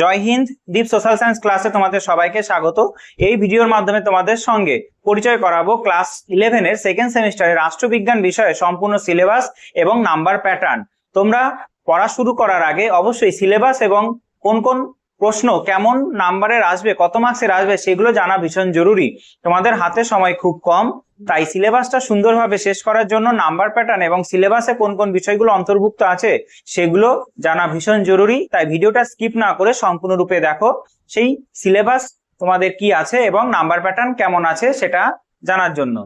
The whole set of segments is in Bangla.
জয় হিন্দ দীপ সোশ্যাল সায়েন্স ক্লাসে তোমাদের সবাইকে স্বাগত। এই ভিডিওর মাধ্যমে তোমাদের সঙ্গে পরিচয় করাবো ক্লাস ইলেভেনের সেকেন্ড সেমিস্টারে রাষ্ট্রবিজ্ঞান বিষয়ে সম্পূর্ণ সিলেবাস এবং নাম্বার প্যাটার্ন তোমরা পড়া শুরু করার আগে অবশ্যই সিলেবাস এবং কোন কোন প্রশ্ন, কেমন নাম্বারের আসবে, কত মার্কসের আসবে, সেগুলো জানা ভীষণ জরুরি। তোমাদের হাতে সময় খুব কম, তাই সিলেবাসটা সুন্দরভাবে শেষ করার জন্য নাম্বার প্যাটার্ন এবং সিলেবাসে কোন কোন বিষয়গুলো অন্তর্ভুক্ত আছে, সেগুলো জানা ভীষণ জরুরি। তাই ভিডিওটা স্কিপ না করে সম্পূর্ণরূপে দেখো, সেই সিলেবাস তোমাদের কি আছে এবং নাম্বার প্যাটার্ন কেমন আছে সেটা জানার জন্য।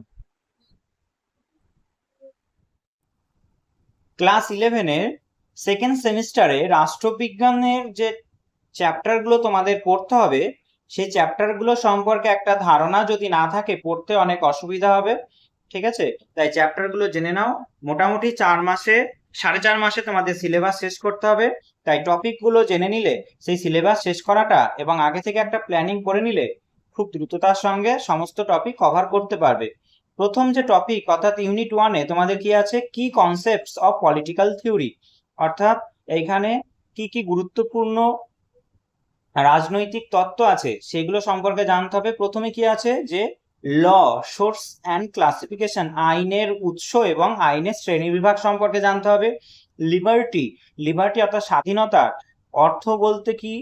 ক্লাস ইলেভেনের সেকেন্ড সেমিস্টারে রাষ্ট্রবিজ্ঞানের যে চ্যাপ্টারগুলো তোমাদের পড়তে হবে, সেই চ্যাপ্টারগুলো সম্পর্কে একটা ধারণা যদি না থাকে, পড়তে অনেক অসুবিধা হবে, ঠিক আছে? তাই চ্যাপ্টারগুলো জেনে নাও। মোটামুটি চার মাসে, সাড়ে চার মাসে তোমাদের সিলেবাস শেষ করতে হবে। তাই টপিকগুলো জেনে নিলে, সেই সিলেবাস শেষ করাটা এবং আগে থেকে একটা প্ল্যানিং করে নিলে, খুব দ্রুততার সঙ্গে সমস্ত টপিক কভার করতে পারবে। প্রথম যে টপিক অর্থাৎ ইউনিট ওয়ানে তোমাদের কি আছে? কি কনসেপ্টস অফ পলিটিক্যাল থিওরি অর্থাৎ এইখানে কি কি গুরুত্বপূর্ণ রাজনৈতিক তত্ত্ব আছে, সেগুলো সম্পর্কে জানতে হবে। প্রথমে কি আছে? যে ল, সোর্স অ্যান্ড ক্লাসিফিকেশন, আইনের উৎস এবং আইনের শ্রেণীবিভাগ সম্পর্কে জানতে হবে। লিবার্টি লিবার্টি অর্থাৎ স্বাধীনতা, অর্থ বলতে কি?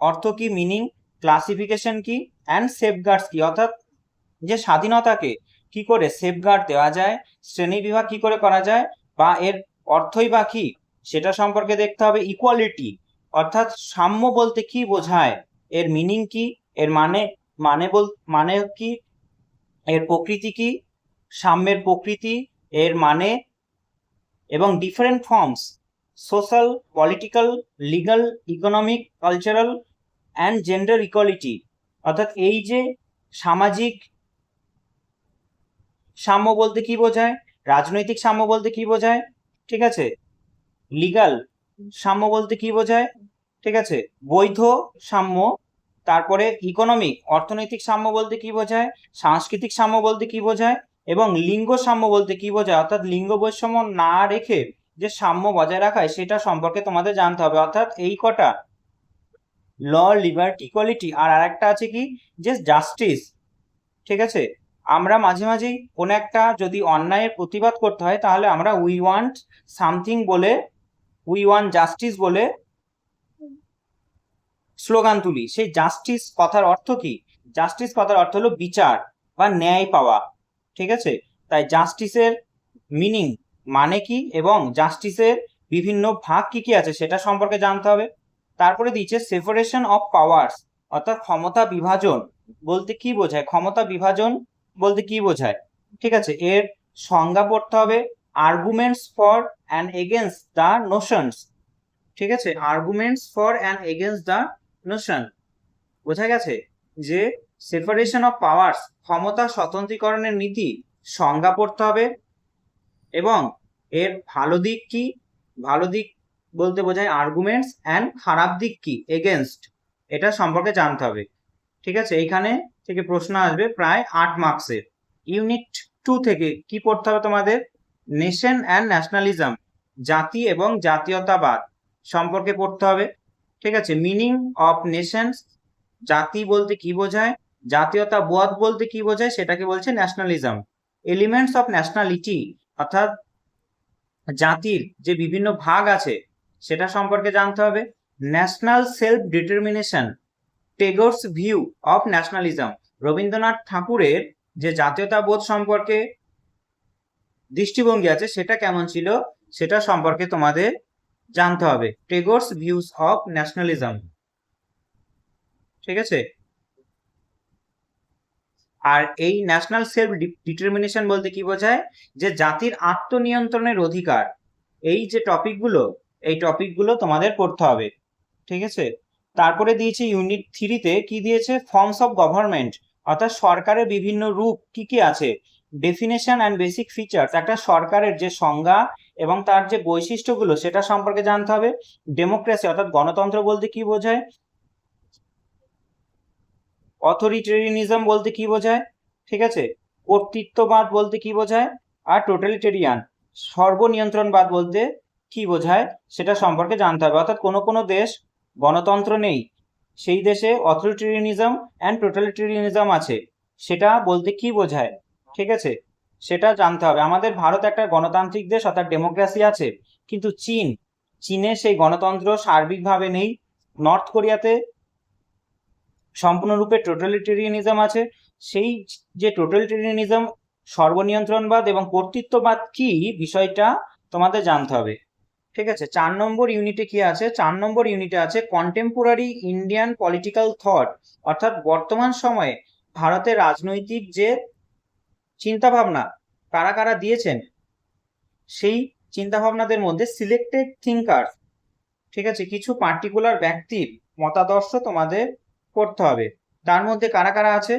অর্থ কি মিনিং? ক্লাসিফিকেশন কি? অ্যান্ড সেফগার্ডস কি? অর্থাৎ যে স্বাধীনতাকে কি করে সেফগার্ড দেওয়া যায় শ্রেণীবিভাগ কি করে করা যায়, বা এর অর্থই বা কি, সেটা সম্পর্কে দেখতে হবে। ইকুয়ালিটি অর্থাৎ সাম্য বলতে কি বোঝায়? এর মিনিং কি? এর মানে মানে বল মানে কি? এর প্রকৃতি কি? সাম্যের প্রকৃতি, এর মানে এবং different forms social political legal economic cultural and gender equality অর্থাৎ এই যে সামাজিক সাম্য বলতে কি বোঝায়? রাজনৈতিক সাম্য বলতে কি বোঝায়? ঠিক আছে? লিগাল সাম্য বলতে কি বোঝায়? ঠিক আছে? বৈধ সাম্য, তারপরে ইকোনমিক অর্থনৈতিক সাম্য বলতে কি বোঝায়? সাংস্কৃতিক সাম্য বলতে কি বোঝায়? এবং লিঙ্গ সাম্য বলতে কি বোঝায়? অর্থাৎ লিঙ্গ বৈষম্য না রেখে যে সাম্য বজায় রাখায় সেটা সম্পর্কে তোমাদের জানতে হবে। অর্থাৎ এই কটা, ল, লিবার্টি, ইকুয়ালিটি, আর আরেকটা আছে কি? যে জাস্টিস, ঠিক আছে? আমরা মাঝে মাঝেই কোনো একটা যদি অন্যায়ের প্রতিবাদ করতে হয়, তাহলে আমরা উই ওয়ান্ট সামথিং বলে উই ওয়ান্ট জাস্টিস বলে স্লোগান তুলি। সেই জাস্টিস কথার অর্থ কি? জাস্টিস কথার অর্থ হলো বিচার বা ন্যায় পাওয়া। ঠিক আছে? তাই জাস্টিসের মিনিং মানে কি এবং জাস্টিসের বিভিন্ন ভাগ কি কি আছে সেটা সম্পর্কে জানতে হবে। তারপরে দিচ্ছে সেপারেশন অফ পাওয়ার্স অর্থাৎ ক্ষমতা বিভাজন। বলতে কি বোঝায়? ক্ষমতা বিভাজন বলতে কি বোঝায়? ঠিক আছে? এর সংজ্ঞা পড়তে হবে arguments for and against the notions ঠিক আছে? Arguments for and against the notion বোঝা গেছে যে সেপারেশন অফ পাওয়ার্স ক্ষমতা স্বতন্ত্রীকরণের নীতি সংজ্ঞা পড়তে হবে এবং এর ভালো দিক কি? ভালো দিক বলতে বোঝায় আর্গুমেন্টস অ্যান্ড খারাপ দিক কি? এগেনস্ট এটা সম্পর্কে জানতে হবে। ঠিক আছে? এইখানে থেকে প্রশ্ন আসবে প্রায় আট মার্কসের ইউনিট টু থেকে কি পড়তে হবে তোমাদের? নেশন অ্যান্ড ন্যাশনালিজম জাতি এবং জাতীয়তাবাদ সম্পর্কে পড়তে হবে। ঠিক আছে? মিনিং অফ নেশনস জাতি বলতে কি বোঝায়? জাতীয়তাবোধ বলতে কি বোঝায়? সেটাকে বলছে ন্যাশনালিজম এলিমেন্টস অফ ন্যাশনালিটি অর্থাৎ জাতির যে বিভিন্ন ভাগ আছে, সেটা সম্পর্কে জানতে হবে। National self determination Tagore's view of nationalism Rabindranath ঠাকুরের যে জাতীয়তাবোধ সম্পর্কে দৃষ্টিভঙ্গি আছে, সেটা কেমন ছিল? সেটা সম্পর্কে তোমাদের জানতে হবে। Tagore's views of nationalism. ঠিক আছে? আর এই ন্যাশনাল সেলফ ডিটারমিনেশন বলতে কি বোঝায়? যে জাতির আত্মনিয়ন্ত্রণের অধিকার। এই যে টপিকগুলো, এই টপিকগুলো তোমাদের পড়তে হবে। ঠিক আছে? তারপরে দিয়েছে ইউনিট থ্রিতে কি দিয়েছে? Forms of government. অর্থাৎ সরকারের বিভিন্ন রূপ কি কি আছে? Definition and basic features. একটা সরকারের যে সংজ্ঞা এবং তার যে বৈশিষ্ট্যগুলো সেটা সম্পর্কে জানতে হবে। ডেমোক্রেসি অর্থাৎ গণতন্ত্র বলতে কি বোঝায়? অথরিটেরিয়ানিজম বলতে কি বোঝায়? ঠিক আছে? কর্তৃত্ববাদ বলতে কি বোঝায়? আর টোটালিটেরিয়ান সর্বনিয়ন্ত্রণবাদ বলতে কি বোঝায়? সেটা সম্পর্কে জানতে হবে। অর্থাৎ কোনো কোনো দেশ, গণতন্ত্র নেই, সেই দেশে অথরিটেরিয়ানিজম অ্যান্ড টোটালিটেরিয়ানিজম আছে। সেটা বলতে কি বোঝায়? ঠিক আছে? সেটা জানতে হবে। আমাদের ভারত একটা গণতান্ত্রিক দেশ, অর্থাৎ ডেমোক্রেসি আছে। কিন্তু চীন, চীনে সেই গণতন্ত্র সার্বিকভাবে নেই। নর্থ কোরিয়াতে সম্পূর্ণরূপে টোটালিটেরিয়ানিজম আছে। সেই যে টোটালিটেরিয়ানিজম সর্বনিয়ন্ত্রণবাদ এবং কর্তৃত্ববাদ কি, বিষয়টা তোমাদের জানতে হবে। ঠিক আছে? চার নম্বর ইউনিটে কি আছে? চার নম্বর ইউনিটে আছে কন্টেম্পোরারি ইন্ডিয়ান পলিটিক্যাল থট অর্থাৎ বর্তমান সময়ে ভারতের রাজনৈতিক যে চিন্তাভাবনা কারা কারা দিয়েছেন? সেই চিন্তাভাবনাদের মধ্যে সিলেক্টেড থিঙ্কার ঠিক আছে? কিছু পার্টিকুলার ব্যক্তির মতাদর্শ তোমাদের করতে হবে। তার মধ্যে কারা কারা আছে?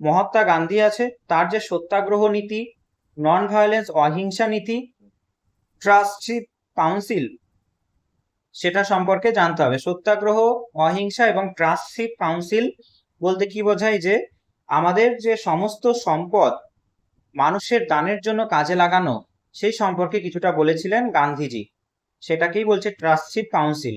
মহাত্মা গান্ধী আছে, তার যে সত্যাগ্রহ নীতি নন ভায়োলেন্স অহিংসা নীতি ট্রাস্টশিপ কাউন্সিল সেটা সম্পর্কে জানতে হবে। সত্যাগ্রহ, অহিংসা এবং ট্রাস্টশিপ কাউন্সিল বলতে কি বোঝায় যে আমাদের যে সমস্ত সম্পদ মানুষের দানের জন্য কাজে লাগানো, সেই সম্পর্কে কিছুটা বলেছিলেন গান্ধীজি। সেটাকেই বলছে ট্রাস্টশিপ কাউন্সিল।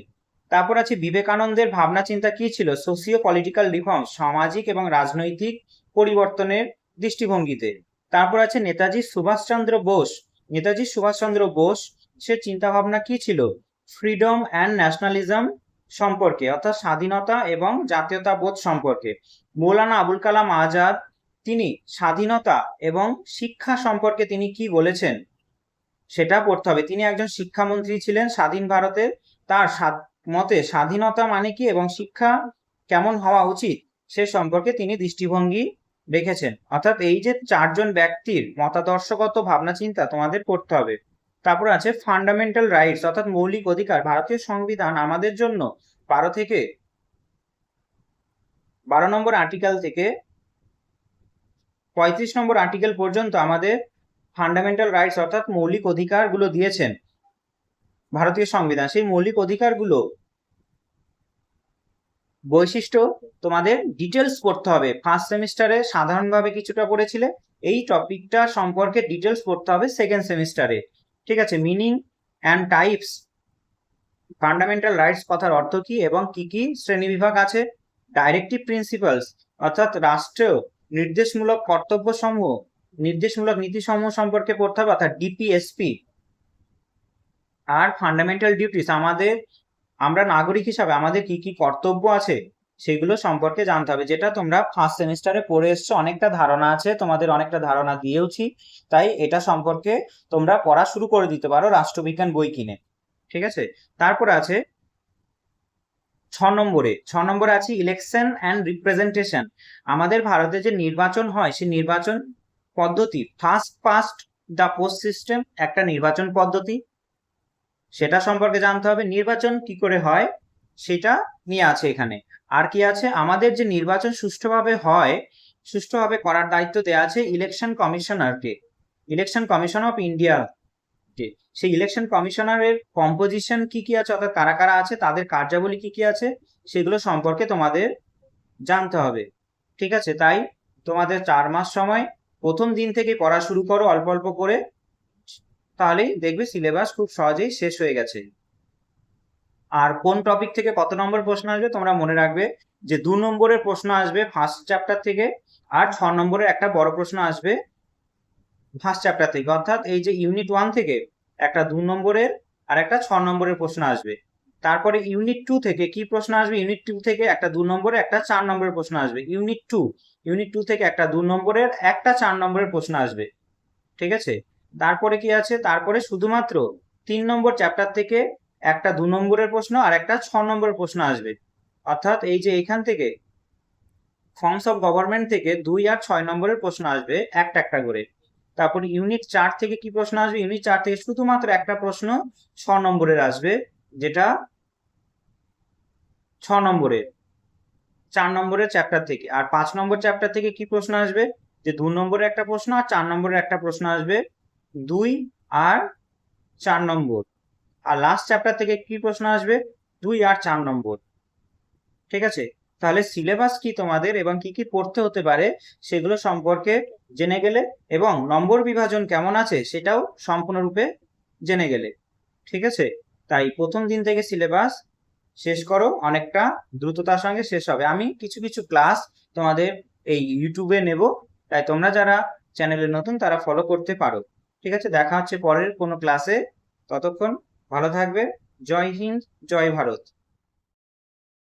তারপর আছে বিবেকানন্দের ভাবনা চিন্তা কি ছিল? সোসিও পলিটিক্যাল রিফর্ম সামাজিক এবং রাজনৈতিক পরিবর্তনের দৃষ্টিভঙ্গিতে। তারপর আছে নেতাজি সুভাষচন্দ্র বোস। নেতাজি সুভাষচন্দ্র বোস, সে চিন্তা ভাবনা কি ছিল? ফ্রিডম অ্যান্ড ন্যাশনালিজম সম্পর্কে, অর্থাৎ স্বাধীনতা এবং জাতীয়তাবোধ সম্পর্কে। মৌলানা আবুল কালাম আজাদ তিনি স্বাধীনতা এবং শিক্ষা সম্পর্কে তিনি কি বলেছেন? সেটা পড়তে হবে। তিনি একজন শিক্ষামন্ত্রী ছিলেন স্বাধীন ভারতের তার মতে স্বাধীনতা মানে কি এবং শিক্ষা কেমন হওয়া উচিত সে সম্পর্কে তিনি দৃষ্টিভঙ্গি রেখেছেন। অর্থাৎ এই যে চারজন ব্যক্তির মতাদর্শগত ভাবনা চিন্তা তোমাদের পড়তে হবে। তারপর আছে ফান্ডামেন্টাল রাইটস অর্থাৎ মৌলিক অধিকার। ভারতীয় সংবিধান আমাদের জন্য বারো থেকে বারো নম্বর আর্টিকেল থেকে পঁয়ত্রিশ নম্বর আর্টিকেল পর্যন্ত আমাদের ফান্ডামেন্টাল রাইটস অর্থাৎ মৌলিক অধিকারগুলো দিয়েছেন ভারতীয় সংবিধান। সেই মৌলিক অধিকারগুলো বৈশিষ্ট্য তোমাদের ডিটেলস পড়তে হবে। ফার্স্ট সেমিস্টারে সাধারণভাবে কিছুটা পড়েছিলে, এই টপিকটা সম্পর্কে ডিটেলস পড়তে হবে সেকেন্ড সেমিস্টারে ঠিক আছে meaning and types fundamental rights কথার অর্থ কি এবং কি কি শ্রেণীবিভাগ আছে? ডাইরেক্টিভ প্রিন্সিপালস অর্থাৎ রাষ্ট্রীয় নির্দেশমূলক কর্তব্য সমূহ নির্দেশমূলক নীতিসমূহ সম্পর্কে পড়তে হবে, অর্থাৎ ডিপিএসপি আর ফান্ডামেন্টাল ডিউটিস আমাদের, আমরা নাগরিক হিসাবে আমাদের কি কি কর্তব্য আছে, সেগুলো সম্পর্কে জানতে হবে, যেটা তোমরা ফার্স্ট সেমিস্টারে পড়ে এসছো, অনেকটা ধারণা আছে, তোমাদের অনেকটা ধারণা দিয়েওছি, তাই এটা সম্পর্কে তোমরা পড়া শুরু করে দিতে পারো রাষ্ট্রবিজ্ঞান বই কিনে, ঠিক আছে? তারপর আছে ছ নম্বরে ছ নম্বরে আছে ইলেকশন অ্যান্ড রিপ্রেজেন্টেশন আমাদের ভারতে যে নির্বাচন হয়, সেই নির্বাচন পদ্ধতি first past the post system একটা নির্বাচন পদ্ধতি। সেটা সম্পর্কে জানতে হবে, নির্বাচন কি করে হয়, সেটা নিয়ে আছে এখানে। আর কি আছে? আমাদের যে নির্বাচন সুষ্ঠুভাবে হয়, সুষ্ঠুভাবে করার দায়িত্ব দেওয়া আছে ইলেকশন কমিশনারকে ইলেকশন কমিশন অফ ইন্ডিয়া সেই ইলেকশন কমিশনারের কম্পোজিশন কি কি আছে, অর্থাৎ কারা কারা আছে, তাদের কার্যাবলী কি কি আছে, সেগুলো সম্পর্কে তোমাদের জানতে হবে। ঠিক আছে? তাই তোমাদের চার মাস সময়, প্রথম দিন থেকে পড়া শুরু করো অল্প অল্প করে, তাহলেই দেখবে সিলেবাস খুব সহজেই শেষ হয়ে গেছে। আর কোন টপিক থেকে কত নম্বর প্রশ্ন আসবে, তোমরা মনে রাখবে যে দু নম্বরের প্রশ্ন আসবে ফার্স্ট চ্যাপ্টার থেকে, আর ছ নম্বরের একটা বড় প্রশ্ন আসবে ফার্স্ট চ্যাপ্টার থেকে, অর্থাৎ এই যে ইউনিট ওয়ান থেকে একটা দু নম্বরের আর একটা ছ নম্বরের প্রশ্ন আসবে। তারপরে ইউনিট টু থেকে কি প্রশ্ন আসবে? ইউনিট টু থেকে একটা দু নম্বরের, একটা চার নম্বরের প্রশ্ন আসবে। ইউনিট টু ইউনিট টু থেকে একটা দু নম্বরের, একটা চার নম্বরের প্রশ্ন আসবে। ঠিক আছে? তারপরে কি আছে? তারপরে শুধুমাত্র তিন নম্বর চ্যাপ্টার থেকে একটা দু নম্বরের প্রশ্ন আর একটা ছ নম্বরের প্রশ্ন আসবে। অর্থাৎ এই যে এখান থেকে ফর্মস অফ গভর্নমেন্ট থেকে দুই আর ছয় নম্বরের প্রশ্ন আসবে একটা একটা করে। তারপরে ইউনিট চার থেকে কি প্রশ্ন আসবে? ইউনিট চার থেকে শুধুমাত্র একটা প্রশ্ন ছ নম্বরের আসবে, যেটা ছ নম্বরের, চার নম্বরের চ্যাপ্টার থেকে। আর পাঁচ নম্বর চ্যাপ্টার থেকে কি প্রশ্ন আসবে? যে দু নম্বরের একটা প্রশ্ন আর চার নম্বরের একটা প্রশ্ন আসবে, দুই আর চার নম্বর। আর লাস্ট চ্যাপ্টার থেকে কি প্রশ্ন আসবে? দুই আর চার নম্বর। ঠিক আছে? তাহলে সিলেবাস কি তোমাদের এবং কি কি পড়তে হতে পারে সেগুলো সম্পর্কে জেনে গেলে এবং নম্বর বিভাজন কেমন আছে সেটাও সম্পূর্ণরূপে জেনে গেলে। ঠিক আছে? তাই প্রথম দিন থেকে সিলেবাস শেষ করো, অনেকটা দ্রুততার সঙ্গে শেষ হবে। আমি কিছু কিছু ক্লাস তোমাদের এই ইউটিউবে নেব, তাই তোমরা যারা চ্যানেলে নতুন তারা ফলো করতে পারো। ঠিক আছে? দেখা হচ্ছে পরের কোনো ক্লাসে ততক্ষণ ভালো থাকবে। জয় হিন্দ, জয় ভারত।